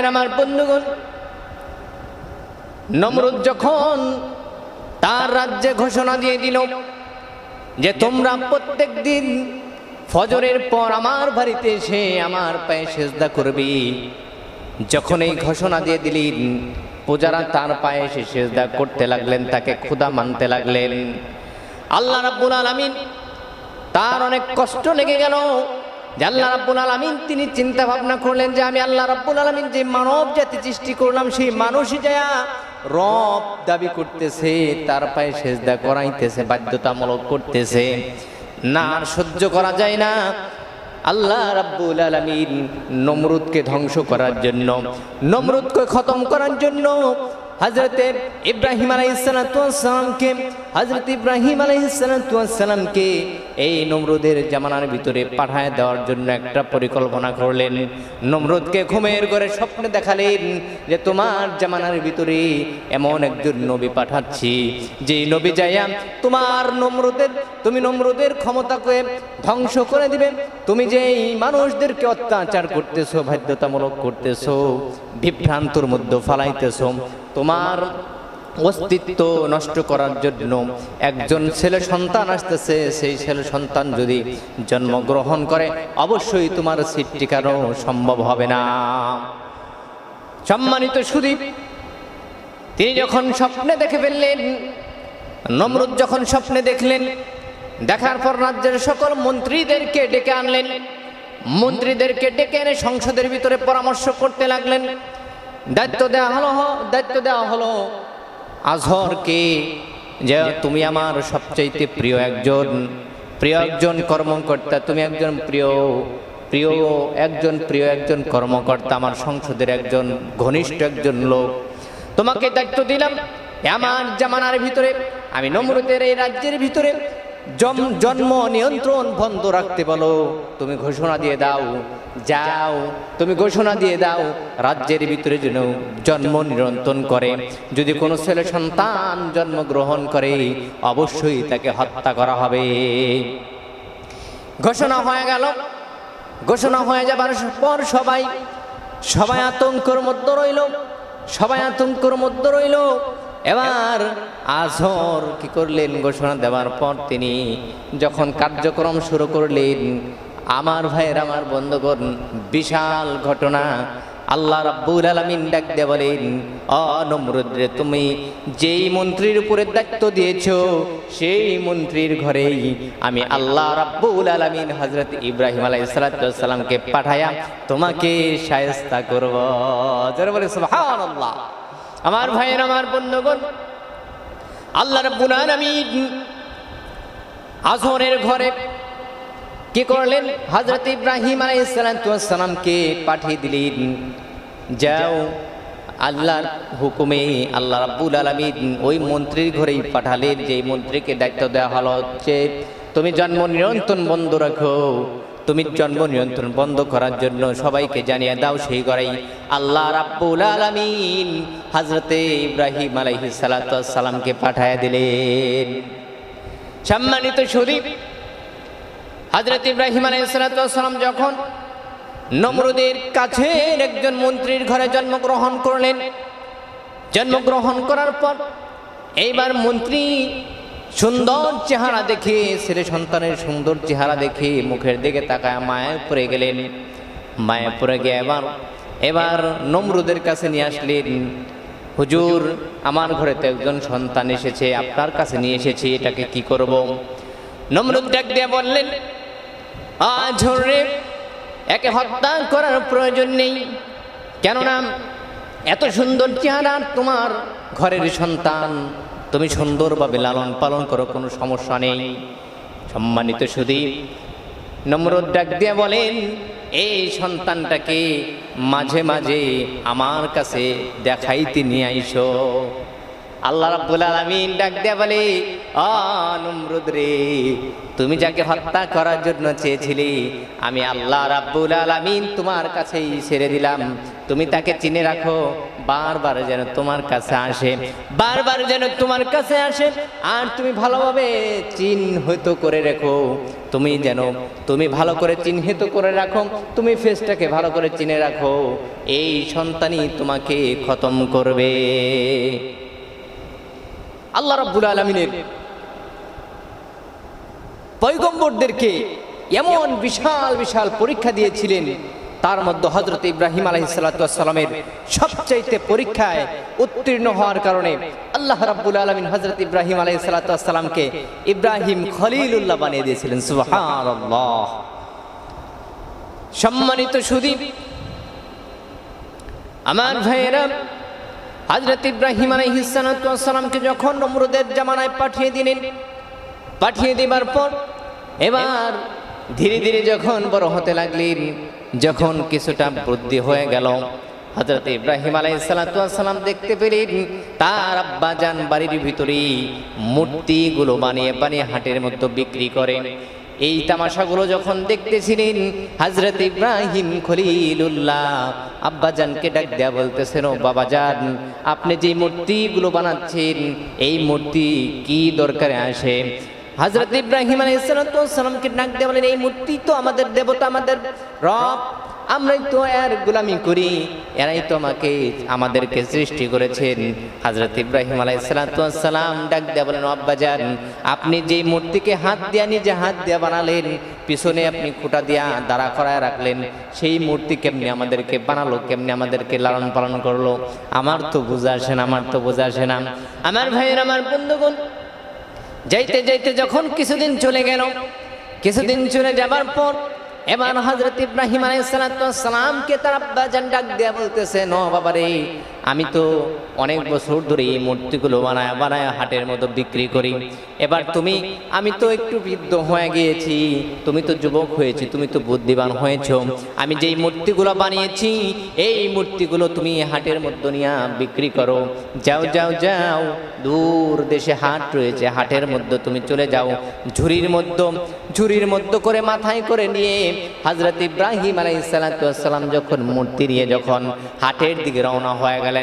ভাইয়ের আমার বন্ধুগণ, নমরুদ যখন তার রাজ্যে ঘোষণা দিয়ে দিল যে তোমরা প্রত্যেক দিন ফজরের পর আমার বাড়িতে এসে আমার পায়ে সেজদা করবি, যখন এই ঘোষণা দিয়ে দিলেন, পূজারা তার পায়ে এসে সেজদা করতে লাগলেন, তাকে ক্ষুধা মানতে লাগলেন। আল্লাহ রাব্বুল আলামিন তার অনেক কষ্ট লেগে গেল। যে আল্লাহ রাব্বুল আলামিন তিনি চিন্তা ভাবনা করলেন যে আমি আল্লাহ রাব্বুল আলামিন যে মানব জাতি সৃষ্টি করলাম, সেই মানুষই যা রব দাবি করতেছে, তার পায়ে সেজদা করাইতেছে, বাধ্যতামূলক করতেছে। না, আর সহ্য করা যায় না। আল্লাহ রাব্বুল আলামিন নমরুদকে ধ্বংস করার জন্য, নমরুদকে খতম করার জন্য হজরতে ইব্রাহিম আলাইসালামকে হজরত ইব্রাহিম আলাইসালামকে এই নমরুদের জামানার ভিতরে পাঠায় দেওয়ার জন্য একটা পরিকল্পনা করলেন। নমরুদকে ঘুমের করে স্বপ্নে দেখালেন যে তোমার জামানার ভিতরে এমন একজন নবী পাঠাচ্ছি। যে নবী যাইয়া, তোমার নমরুদের, তুমি নমরুদের ক্ষমতাকে ধ্বংস করে দিবে। তুমি যে এই মানুষদেরকে অত্যাচার করতেছো, বাধ্যতামূলক করতেছো, বিভ্রান্তর মধ্যে ফালাইতেছো, তোমার অস্তিত্ব নষ্ট করার জন্য একজন ছেলে সন্তান আসতেছে, সেই ছেলে সন্তান যদি জন্মগ্রহণ করে, অবশ্যই তোমার সিট টিকানো সম্ভব হবে না। সম্মানিত সুদীপ, তিনি যখন স্বপ্নে দেখে ফেললেন, নমরুদ যখন স্বপ্নে দেখলেন, দেখার পর রাজ্যের সকল মন্ত্রীদেরকে ডেকে আনলেন। মন্ত্রীদেরকে ডেকে এনে সংসদের ভিতরে পরামর্শ করতে লাগলেন। দায়িত্ব দেওয়া হলো, দায়িত্ব দেওয়া হলো। আজহরকে যে তুমি আমার সবচাইতে প্রিয় একজন প্রিয় একজন কর্মকর্তা, তুমি একজন প্রিয় প্রিয় একজন প্রিয় একজন কর্মকর্তা, আমার সংসদের একজন ঘনিষ্ঠ একজন লোক। তোমাকে দায়িত্ব দিলাম আমার জামানার ভিতরে, আমি নম্রতের এই রাজ্যের ভিতরে জন্ম নিয়ন্ত্রণ বন্ধ রাখতে বলো। তুমি ঘোষণা দিয়ে দাও, যাও। তুমি ঘোষণা দিয়ে দাও, রাজ্যের ভিতরে যেন জন্ম নিয়ন্ত্রণ করে। যদি কোনো ছেলে সন্তান জন্মগ্রহণ করে, অবশ্যই তাকে হত্যা করা হবে। ঘোষণা হয়ে গেল। ঘোষণা হয়ে যাবার পর সবাই সবাই আতঙ্কর মধ্যে রইল, সবাই আতঙ্কর মধ্যে রইল। এবার আজহর কি করলেন ঘোষণা দেওয়ার পর তিনি যখন কার্যক্রম শুরু করলেন, আমার ভাইয়ের আমার বন্ধুগণ, বিশাল ঘটনা। আল্লাহ রাব্বুল আলামিন ডাক দিয়ে বলেন অনমরুদ রে তুমি যেই মন্ত্রীর উপরে দায়িত্ব দিয়েছ, সেই মন্ত্রীর ঘরেই আমি আল্লাহ রাব্বুল আলামিন হযরত ইব্রাহিম আলাইহিস সালামকে পাঠায়া তোমাকে শায়েস্তা করব। বলে আমার ভাইয়ের আমার বন্ধুগণ আল্লাহ রাব্বুল আলামিন আজহরের ঘরে কি করলেন? হজরত ইব্রাহিম আলাইসালামকে পাঠিয়ে দিলেন। যাও, আল্লাহর হুকুমে আল্লাহ রাব্বুল আলমিন ওই মন্ত্রীর ঘরেই পাঠালেন যে মন্ত্রীকে দায়িত্ব দেওয়া হলো হচ্ছে, তুমি জন্ম নিয়ন্ত্রণ বন্ধ রাখো তুমি জন্ম নিয়ন্ত্রণ বন্ধ করার জন্য সবাইকে জানিয়ে দাও সেই ঘরেই আল্লাহ রাব্বুল আলমিন হজরতে ইব্রাহিম আলাইহিস সালামকে পাঠায় দিলেন। সম্মানিত শরীফ হজরত ইব্রাহিম আলাইসালাম যখন নমরুদের কাছে একজন মন্ত্রীর ঘরে জন্মগ্রহণ করলেন, জন্মগ্রহণ করার পর এইবার মন্ত্রী সুন্দর চেহারা দেখে ছেলে সন্তানের সুন্দর চেহারা দেখে মুখের দিকে তাকায় মায়ের পরে গেলেন। মায়ের পরে গিয়ে এবার এবার নমরুদের কাছে নিয়ে আসলেন। হুজুর আমার ঘরে তো একজন সন্তান এসেছে আপনার কাছে নিয়ে এসেছি এটাকে কি করব? নমরুদ ডাক দিয়ে বললেন আজ রে একে হত্যা করার প্রয়োজন নেই। কেননা এত সুন্দর চেহারা তোমার ঘরের সন্তান তুমি সুন্দরভাবে লালন পালন করো, কোনো সমস্যা নেই। সম্মানিত সুদীপ নম্র ডাক দিয়ে বলেন, এই সন্তানটাকে মাঝে মাঝে আমার কাছে দেখাইতে নিয়ে আইসো। আল্লাহ রাব্বুল আলামিন ডাক দেয়া বলে আ নমরুদ রে, তুমি যাকে হত্যা করার জন্য চেয়েছিলে, আমি আল্লাহ রাব্বুল আলামিন তোমার কাছেই ছেড়ে দিলাম। তুমি তাকে চিনে রাখো, বারবার যেন তোমার কাছে আসে, বারবার যেন তোমার কাছে আসে। আর তুমি ভালোভাবে চিহ্নিত করে রেখো, তুমি যেন, তুমি ভালো করে চিহ্নিত করে রাখো, তুমি ফেসটাকে ভালো করে চিনে রাখো, এই সন্তানই তোমাকে খতম করবে। আল্লাহ রাব্বুল আলমিনের পয়গম্বরদেরকে এমন বিশাল বিশাল পরীক্ষা দিয়েছিলেন। তার মধ্যে হজরত ইব্রাহিম আলহিসাল্লামের সবচাইতে পরীক্ষায় উত্তীর্ণ হওয়ার কারণে আল্লাহ রাব্বুল আলমিন হজরত ইব্রাহিম আলহিসাল্লামকে ইব্রাহিম খলিলুল্লাহ বানিয়ে দিয়েছিলেন। সম্মানিত সুদীপ, আমার ভাইয়েরা হজরত ইব্রাহিম আলহিসামকে যখন নমরুদের জামানায় পাঠিয়ে দিলেন, পাঠিয়ে দেবার পর এবার ধীরে ধীরে যখন বড় হতে লাগলেন, যখন কিছুটা বুদ্ধি হয়ে গেল হজরত ইব্রাহিম আলাইসালাম দেখতে পেলেন তার আব্বা যান বাড়ির ভিতরে মূর্তিগুলো বানিয়ে বানিয়ে হাটের মধ্যে বিক্রি করেন। এই তামাশাগুলো যখন দেখতেছিলেন, হজরত ইব্রাহিম খলিলুল্লাহ, আব্বাজানকে ডাক দেওয়া বলতেছেন ও বাবাজান, আপনি যে মূর্তিগুলো বানাচ্ছেন, এই মূর্তি কি দরকারে আসে? হজরত ইব্রাহিম আলাইসালামকে ডাক দেওয়া বলেন, এই মূর্তি তো আমাদের দেবতা, আমাদের রব আমরাই তো এর গোলামি করি, এরাই তো আমাকে, আমাদেরকে সৃষ্টি করেছেন। হজরত ইব্রাহিম আলাইসালাম ডাক দেয়া বলেন আব্বাজান আপনি যে মূর্তিকে হাত দিয়া নিজে হাত দিয়া বানালেন, পিছনে আপনি খুঁটা দিয়া দাঁড়া করায় রাখলেন, সেই মূর্তি কেমনি আমাদেরকে বানালো, কেমনি আমাদেরকে লালন পালন করল? আমার তো বোঝা আসে না, আমার তো বোঝা আসে না। আমার ভাইয়ের, আমার বন্ধুগণ, যাইতে যাইতে যখন কিছুদিন চলে গেল, কিছুদিন চলে যাবার পর এবার হজরত ইব্রাহিম আলাইসালামকে তার আব্বা জান ডাক দেয়া বলতেছে ন বাবা রে আমি তো অনেক বছর ধরে এই মূর্তিগুলো বানায় বানায় হাটের মতো বিক্রি করি। এবার তুমি, আমি তো একটু বৃদ্ধ হয়ে গিয়েছি, তুমি তো যুবক হয়েছি, তুমি তো বুদ্ধিমান হয়েছো। আমি যেই মূর্তিগুলো বানিয়েছি, এই মূর্তিগুলো তুমি হাটের মধ্যে নিয়ে বিক্রি করো। যাও যাও যাও, দূর দেশে হাট রয়েছে, হাটের মধ্যে তুমি চলে যাও। ঝুড়ির মধ্যে ঝুড়ির মধ্যে করে মাথায় করে নিয়ে হজরত ইব্রাহিম আলাইসালাম যখন মূর্তি নিয়ে যখন হাটের দিকে রওনা হয়ে গেলেন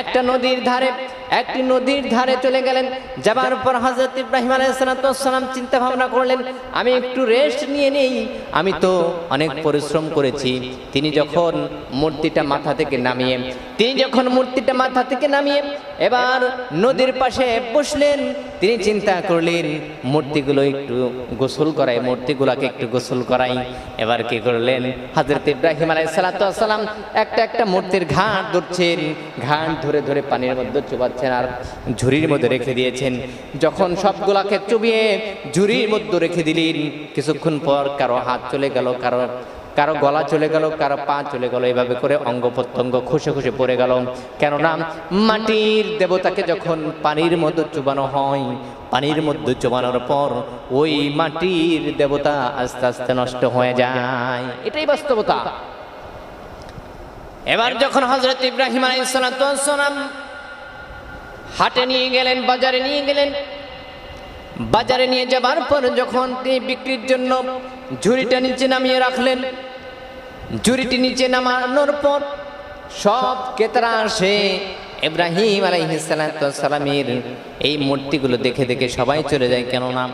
একটা নদীর ধারে, একটি নদীর ধারে চলে গেলেন। যাবার পর হজরত ইব্রাহিম আলাইসালাম চিন্তা ভাবনা করলেন, আমি একটু রেস্ট নিয়ে নেই, আমি তো অনেক পরিশ্রম করেছি। তিনি যখন মূর্তিটা মাথা থেকে নামিয়ে, তিনি যখন মূর্তিটা মাথা থেকে নামিয়ে এবার নদীর পাশে বসলেন। তিনি চিন্তা করলেন, মূর্তিগুলো একটু গোসল করাই, মূর্তিগুলোকে একটু গোসল করাই। এবার কি করলেন? হজরত ইব্রাহিম আলাইসালাম একটা একটা মূর্তির ঘাট ধরছেন। ঘাট ধরে ধরে পানির মধ্যে চুবাচ্ছেন আর ঝুড়ির মধ্যে রেখে দিয়েছেন। যখন সবগুলাকে চুবিয়ে ঝুড়ির মধ্যে রেখে দিলেন, কিছুক্ষণ পর কারও হাত চলে গেল, কারও কারও গলা চলে গেল, কারও পা চলে গেল, এভাবে করে অঙ্গ প্রত্যঙ্গ খুশে খুশে পড়ে গেল। কেননা মাটির দেবতাকে যখন পানির মধ্যে চুবানো হয়, পানির মধ্যে চুবানোর পর ওই মাটির দেবতা আস্তে আস্তে নষ্ট হয়ে যায়। এটাই বাস্তবতা। এবার যখন হজরত ইব্রাহিম আলাইসালাম হাটে নিয়ে গেলেন, বাজারে নিয়ে গেলেন, বাজারে নিয়ে যাবার পর যখন তিনি বিক্রির জন্য ঝুড়িটা নিচে নামিয়ে রাখলেন ঝুড়িটি নিচে নামানোর পর সব ক্রেতারা আসে ইব্রাহিম আলাইহিসালামের এই মূর্তিগুলো দেখে দেখে সবাই চলে যায়। কেননা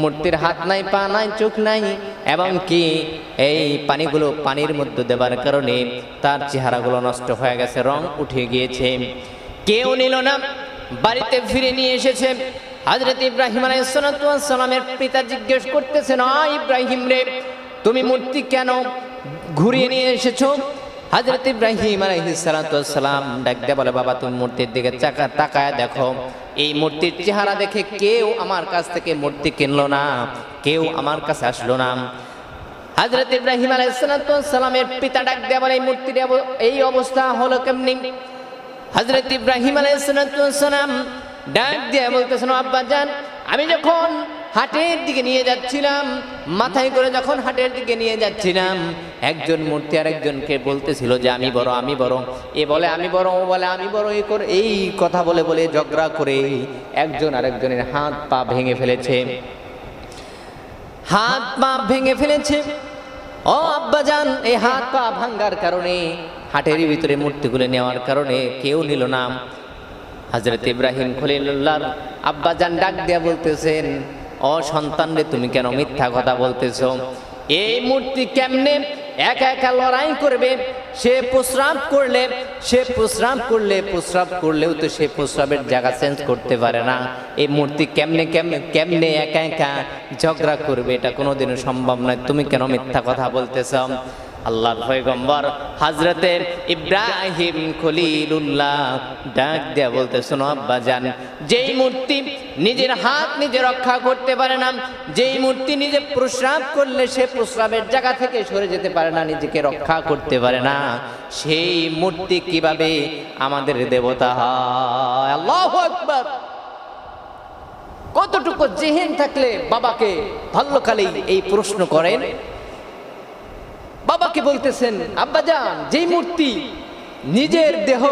মূর্তির হাত নাই, পা নাই, চোখ নাই, এবং কি এই পানিগুলো পানির মধ্যে দেবার কারণে তার চেহারাগুলো নষ্ট হয়ে গেছে, রং উঠে গিয়েছে। কেউ নিল না, বাড়িতে ফিরে নিয়ে এসেছে। হজরত ইব্রাহিম আলাইসালামের পিতা জিজ্ঞেস করতেছেন আ ইব্রাহিম রে, তুমি মূর্তি কেন ঘুরিয়ে নিয়ে এসেছ? হজরত ইব্রাহিম ডাক দিয়ে বলে, বাবা, তুমি মূর্তির দিকে চাকা তাকায় দেখো। এই মূর্তির চেহারা দেখে কেউ আমার কাছ থেকে মূর্তি কিনলো না, কেউ আমার কাছে আসলো না। হজরত ইব্রাহিম আলাইসালামের পিতা ডাক দিয়ে বলে, এই মূর্তির এই অবস্থা হলো কেমনি? হজরত ইব্রাহিম আলাইসালাম ডাক দিয়ে বলতেছেন আব্বা যান আমি যখন হাটের দিকে নিয়ে যাচ্ছিলাম। মাথায় করে যখন হাটের দিকে নিয়ে যাচ্ছিলাম, একজন মূর্তি আর একজনকে বলতেছিল যে, আমি বড় আমি বড়। এ বলে, আমি বড়। ও বলে, আমি বড়। এই করে, এই কথা বলে বলে ঝগড়া করে একজন আরেকজনের হাত পা ভেঙে ফেলেছে। হাত পা ভেঙে ফেলেছে। ও আব্বাজান, এই হাত পা ভাঙ্গার কারণে, হাটের ভিতরে মূর্তিগুলো নেওয়ার কারণে কেউ নিল না। হজরত ইব্রাহিম খলিলুল্লাহর আব্বাজান ডাক দিয়া বলতেছেন ও সন্তান রে তুমি কেন মিথ্যা কথা বলতেছ? এই মূর্তি কেমনে একা একা লড়াই করবে? সে প্রস্রাব করলে, সে প্রস্রাব করলে, প্রস্রাব করলেও তো সে প্রস্রাবের জায়গা চেঞ্জ করতে পারে না। এই মূর্তি কেমনে কেমনে কেমনে একা একা ঝগড়া করবে? এটা কোনোদিনও সম্ভব নয়। তুমি কেন মিথ্যা কথা বলতেছ? আল্লাহর পয়গম্বর হজরতের ইব্রাহিম খলিলুল্লাহ ডাক দেয়া বলতে, শোনো আব্বা যান যেই মূর্তি নিজের হাত নিজে রক্ষা করতে পারে না, যেই মূর্তি নিজে প্রস্রাব করলে সে প্রস্রাবের জায়গা থেকে সরে যেতে পারে না, নিজেকে রক্ষা করতে পারে না, সেই মূর্তি কীভাবে আমাদের দেবতা হয়? আল্লাহু আকবার। কতটুকু জেহেন থাকলে বাবাকে ভাল্যকালেই এই প্রশ্ন করেন? বাবাকে বলতেছেন আব্বাজান যেই মূর্তি নিজের দেহ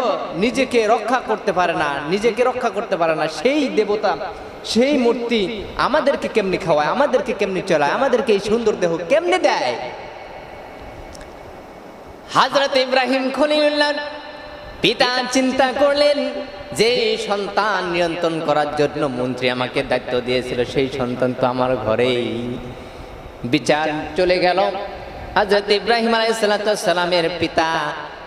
নিজেকে রক্ষা করতে পারে না, নিজেকে রক্ষা করতে পারে না, সেই দেবতা, সেই মূর্তি আমাদেরকে কেমনি খাওয়ায়, আমাদেরকে কেমনি চলায়, আমাদেরকে এই সুন্দর দেহ কেমনে দেয়? হাজরত ইব্রাহিম খলিলুল্লাহ পিতা চিন্তা করলেন যে সন্তান নিয়ন্ত্রণ করার জন্য মন্ত্রী আমাকে দায়িত্ব দিয়েছিল, সেই সন্তান তো আমার ঘরেই। বিচার চলে গেল। হজরত ইব্রাহিম আলাইসালামের পিতা।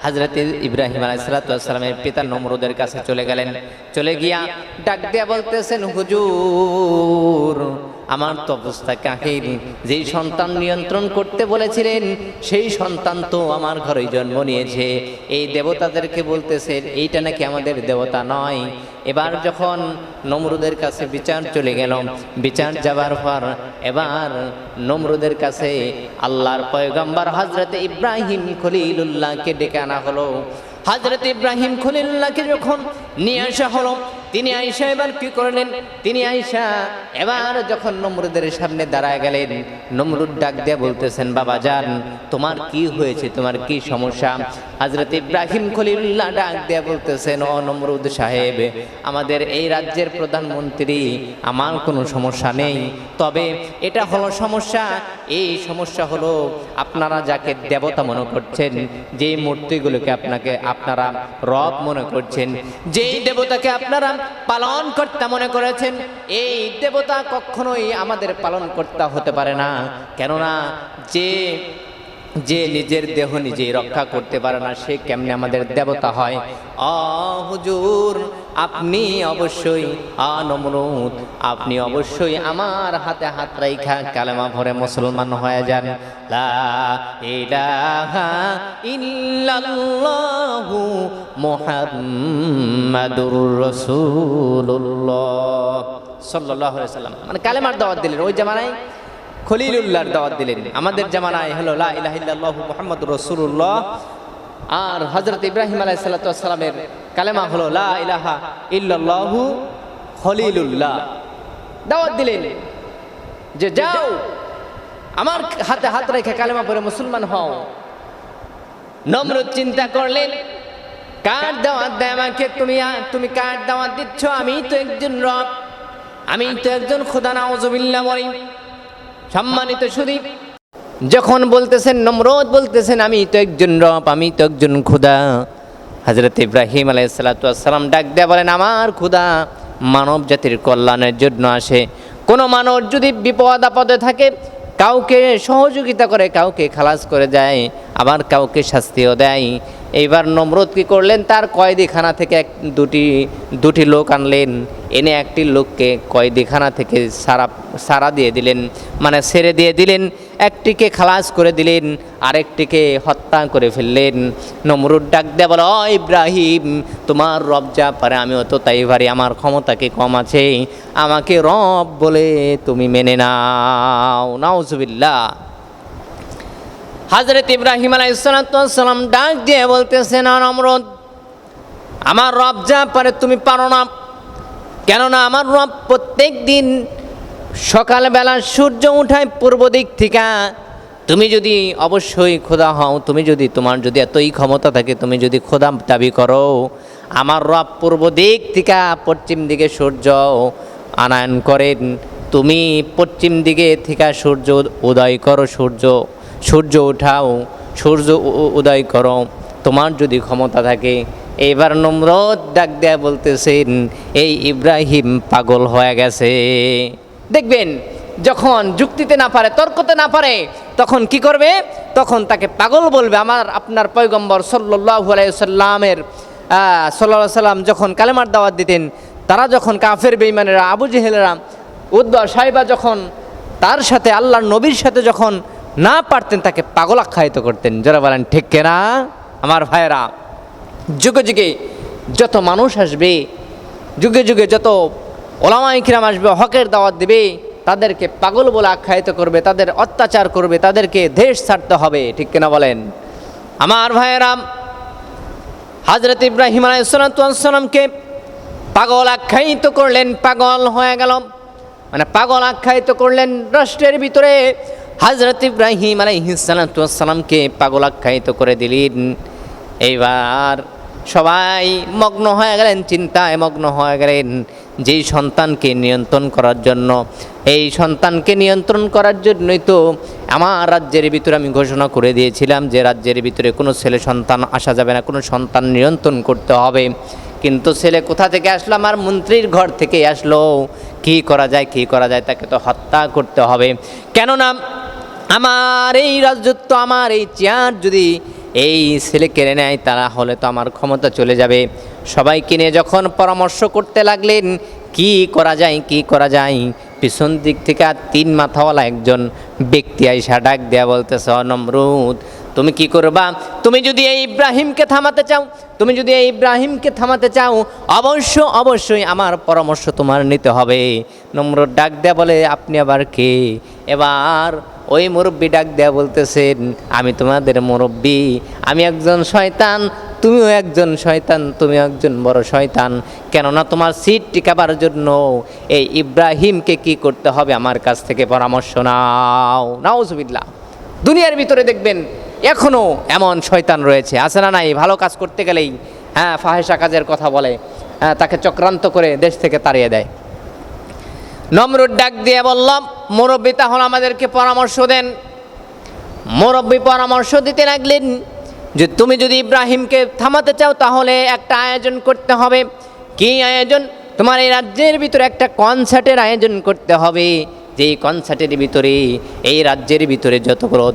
হজরত ইব্রাহিম আলাইসালামের পিতা নমরুদের কাছে চলে গেলেন। চলে গিয়া ডাক দিয়া বলতেছেন, হুজুর আমার তো অবস্থা কাহিল। যেই সন্তান নিয়ন্ত্রণ করতে বলেছিলেন, সেই সন্তান তো আমার ঘরেই জন্ম নিয়েছে। এই দেবতাদেরকে বলতেছেন, এইটা নাকি আমাদের দেবতা নয়? এবার যখন নমরুদের কাছে বিচার চলে গেল, বিচার যাবার পর এবার নমরুদের কাছে আল্লাহর পয়গম্বর হজরত ইব্রাহিম খলিলুল্লাহকে ডেকে আনা হলো। হজরত ইব্রাহিম খলিলুল্লাহকে যখন নিয়ে আসা হলো তিনি আইসা এবার কি করলেন? তিনি আইসা এবার যখন নমরুদের সামনে দাঁড়ায় গেলেন, নমরুদ ডাক দিয়ে বলতেছেন, বাবা যান তোমার কি হয়েছে? তোমার কি সমস্যা? হাজরত ইব্রাহিম খলিলুল্লাহ ডাক দিয়ে বলতেছেন, ও নমরুদ সাহেব, আমাদের এই রাজ্যের প্রধানমন্ত্রী, আমার কোনো সমস্যা নেই। তবে এটা হলো সমস্যা। এই সমস্যা হলো আপনারা যাকে দেবতা মনে করছেন, যেই মূর্তিগুলোকে আপনাকে আপনারা রব মনে করছেন, যেই দেবতাকে আপনারা পালন কর্তা মনে করেছেন, এই দেবতা কখনোই আমাদের পালন কর্তা হতে পারে না। কেননা যে যে নিজের দেহ নিজেই রক্ষা করতে পারে না, সে কেমনে আমাদের দেবতা হয়? অ হুজুর আপনি অবশ্যই অনমরুদ আপনি অবশ্যই আমার হাতে হাত রাইখা কালেমা ভরে মুসলমান হয়ে যান। সাল্লাম। মানে কালেমার দাওয়াত দিলেন। ওই জামানায় খলিলুল্লাহর দাওয়াত দিলেন। আমাদের জামানায় হলো লা ইলাহা রাসূলুল্লাহ। আর হযরত ইব্রাহিম আলাইহিস সালাতু সালামের কালেমা হলো, লা ইলাহা ইল্লাল্লাহু খলিলুল্লাহ। দাওয়াত দিলেন যে, যাও, আমার হাতে হাত রেখে কালেমা পরে মুসলমান হও। নমরুদ চিন্তা করলেন, কার দাওয়াত দেয় আমাকে? তুমি তুমি কার দাওয়াত দিচ্ছ? আমি তো একজন রব। আমি তো একজন খোদা, নাউজুবিল্লাহ বলি। সম্মানিত সুদীপ যখন বলতেছেন নমরত বলতেছেন, আমি তো একজন রব, আমি তো একজন খুদা। হজরত ইব্রাহিম আলাইসালাম ডাক দেয়া বলেন, আমার খুদা মানব জাতির কল্যাণের জন্য আসে। কোনো মানব যদি বিপদ আপদে থাকে, কাউকে সহযোগিতা করে, কাউকে খালাস করে যায় আবার কাউকে শাস্তিও দেয়। এইবার নমরুদ কি করলেন? তার কয়েদিখানা থেকে এক দুটি দুটি লোক আনলেন। এনে একটি লোককে কয়েদিখানা থেকে সারা সারা দিয়ে দিলেন মানে ছেড়ে দিয়ে দিলেন, একটিকে খালাস করে দিলেন, আরেকটিকে হত্যা করে ফেললেন। নমরুদ ডাক দেয়া বলো "ও ইব্রাহিম, তোমার রব যা পারে, আমিও তো তাই পারি, আমার ক্ষমতা কি কম আছে? আমাকে রব বলে তুমি মেনে নাও। নাউজুবিল্লাহ। হাজরত ইব্রাহিম আলাইসালাম ডাক দিয়ে বলতেছেন নমরুদ আমার রব যা পারে তুমি পারো না। কেননা আমার রব প্রত্যেক দিন সকালবেলা সূর্য উঠায় পূর্ব দিক থেকে। তুমি যদি অবশ্যই খোদা হও, তুমি যদি তোমার যদি এতই ক্ষমতা থাকে, তুমি যদি খোদা দাবি করো, আমার রব পূর্ব দিক থেকে পশ্চিম দিকে সূর্য আনায়ন করেন। তুমি পশ্চিম দিকে থেকে সূর্য উদয় করো, সূর্য সূর্য উঠাও, সূর্য উদয় করো। তোমার যদি ক্ষমতা থাকে, এবার নম্রত ডাক দেয়া বলতেছেন, এই ইব্রাহিম পাগল হয়ে গেছে। দেখবেন, যখন যুক্তিতে না পারে, তর্কতে না পারে, তখন কি করবে? তখন তাকে পাগল বলবে। আমার, আপনার পয়গম্বর সাল্লাহু আলাইসাল্লামের সাল্লাহ সাল্লাম যখন কালেমার দাওয়াত দিতেন, তারা যখন কাফের বেইমানেরা আবু জেহেলেরা উদ্বা সাহেবা যখন তার সাথে, আল্লাহর নবীর সাথে যখন না পারতেন তাকে পাগল আখ্যায়িত করতেন। যারা বলেন, ঠিক কেনা? আমার ভাইয়েরা, যুগে যুগে যত মানুষ আসবে, যুগে যুগে যত ওলামাই কিরাম আসবে, হকের দাওয়াত দেবে, তাদেরকে পাগল বলে আখ্যায়িত করবে, তাদের অত্যাচার করবে, তাদেরকে দেশ ছাড়তে হবে। ঠিক কিনা বলেন? আমার ভাইয়েরাম হজরত ইব্রাহিম আলাইসালামকে পাগল আখ্যায়িত করলেন, পাগল হয়ে গেল। মানে পাগল আখ্যায়িত করলেন, রাষ্ট্রের ভিতরে হজরত ইব্রাহিম আলাইহিসালামকে পাগল আখ্যায়িত করে দিলেন। এইবার সবাই মগ্ন হয়ে গেলেন, চিন্তায় মগ্ন হয়ে গেলেন যেই সন্তানকে নিয়ন্ত্রণ করার জন্য। এই সন্তানকে নিয়ন্ত্রণ করার জন্যই তো আমার রাজ্যের ভিতরে আমি ঘোষণা করে দিয়েছিলাম যে রাজ্যের ভিতরে কোনো ছেলে সন্তান আসা যাবে না, কোনো সন্তান নিয়ন্ত্রণ করতে হবে। কিন্তু ছেলে কোথা থেকে আসলো? আমার মন্ত্রীর ঘর থেকে আসলো। কি করা যায়, কি করা যায় তাকে তো হত্যা করতে হবে। কেননা আমার এই রাজত্ব, আমার এই চেয়ার যদি এই ছেলে কেড়ে নেয় তারা হলে তো আমার ক্ষমতা চলে যাবে। সবাই কিনে যখন পরামর্শ করতে লাগলেন, কি করা যায়, কি করা যায়? পিছন দিক থেকে আর তিন মাথাওয়ালা একজন ব্যক্তি আইসা ডাক দেয়া বলতেছে অনমরুদ তুমি কি করবা? তুমি যদি এই ইব্রাহিমকে থামাতে চাও, তুমি যদি এই ইব্রাহিমকে থামাতে চাও, অবশ্য, অবশ্যই আমার পরামর্শ তোমার নিতে হবে। নম্রত ডাক দেয়া বলে, আপনি আবার কে? এবার ওই মুরব্বী ডাক দেয়া বলতেছেন আমি তোমাদের মুরব্বী, আমি একজন শয়তান, তুমিও একজন শয়তান তুমি একজন বড় শয়তান। কেননা তোমার সিট টিকাবার জন্য এই ইব্রাহিমকে কি করতে হবে আমার কাছ থেকে পরামর্শ নাও। নাউজুবিল্লাহ। দুনিয়ার ভিতরে দেখবেন এখনও এমন শয়তান রয়েছে। আছে না নাই? ভালো কাজ করতে গেলেই হ্যাঁ ফাহেসা কাজের কথা বলে হ্যাঁ তাকে চক্রান্ত করে দেশ থেকে তাড়িয়ে দেয়। নমরুদ ডাক দিয়ে বললাম, মুরব্বী, তাহলে আমাদেরকে পরামর্শ দেন। মুরব্বী পরামর্শ দিতে লাগলেন যে, তুমি যদি ইব্রাহিমকে থামাতে চাও, তাহলে একটা আয়োজন করতে হবে। কি আয়োজন? তোমার এই রাজ্যের ভিতরে একটা কনসার্টের আয়োজন করতে হবে। যেই কনসার্টের ভিতরে? এই রাজ্যের ভিতরে যতগুলো